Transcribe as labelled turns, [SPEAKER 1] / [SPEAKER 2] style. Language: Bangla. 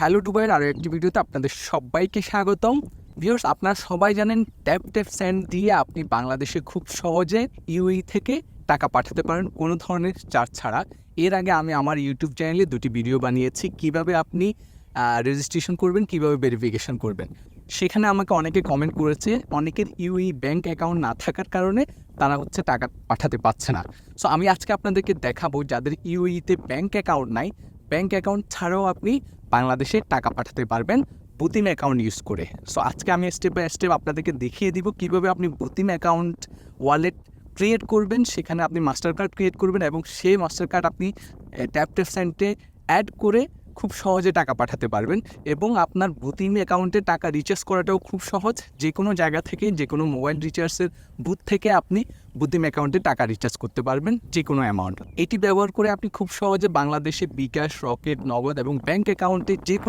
[SPEAKER 1] হ্যালো দুবাইয়ের আরও একটি ভিডিওতে আপনাদের সবাইকে স্বাগতম। ভিউয়ার্স, আপনারা সবাই জানেন ট্যাপ ট্যাপ স্যান্ড দিয়ে আপনি বাংলাদেশে খুব সহজে ইউই থেকে টাকা পাঠাতে পারেন কোনো ধরনের চার্জ ছাড়া। এর আগে আমি আমার ইউটিউব চ্যানেলে দুটি ভিডিও বানিয়েছি, কীভাবে আপনি রেজিস্ট্রেশন করবেন, কীভাবে ভেরিফিকেশন করবেন। সেখানে আমাকে অনেকে কমেন্ট করেছে, অনেকের ইউই ব্যাংক অ্যাকাউন্ট না থাকার কারণে তারা হচ্ছে টাকা পাঠাতে পারছে না। সো আমি আজকে আপনাদেরকে দেখাবো যাদের ইউইতে ব্যাংক অ্যাকাউন্ট নাই ব্যাংক অ্যাকাউন্ট ছাড়াও আপনি বাংলাদেশে টাকা পাঠাতে পারবেন বুতিম অ্যাকাউন্ট ইউজ করে। সো আজকে আমি স্টেপ বাই স্টেপ আপনাদেরকে দেখিয়ে দিব কীভাবে আপনি বুতিম অ্যাকাউন্ট ওয়ালেট ক্রিয়েট করবেন, সেখানে আপনি মাস্টার কার্ড ক্রিয়েট করবেন এবং সেই মাস্টার কার্ড আপনি ট্যাপ ট্যাপ সেন্টে অ্যাড করে খুব সহজে টাকা পাঠাতে পারবেন এবং আপনার ভূতিম অ্যাকাউন্টে টাকা রিচার্জ করাটাও খুব সহজ। যে কোনো জায়গা থেকে যে কোনো মোবাইল রিচার্জের বুথ থেকে আপনি বুদ্ধিম অ্যাকাউন্টে টাকা রিচার্জ করতে পারবেন যে কোনো অ্যামাউন্ট এটি ব্যবহার করে আপনি খুব সহজে বাংলাদেশে বিকাশ, রকেট, নগদ এবং ব্যাঙ্ক অ্যাকাউন্টে যে কোনো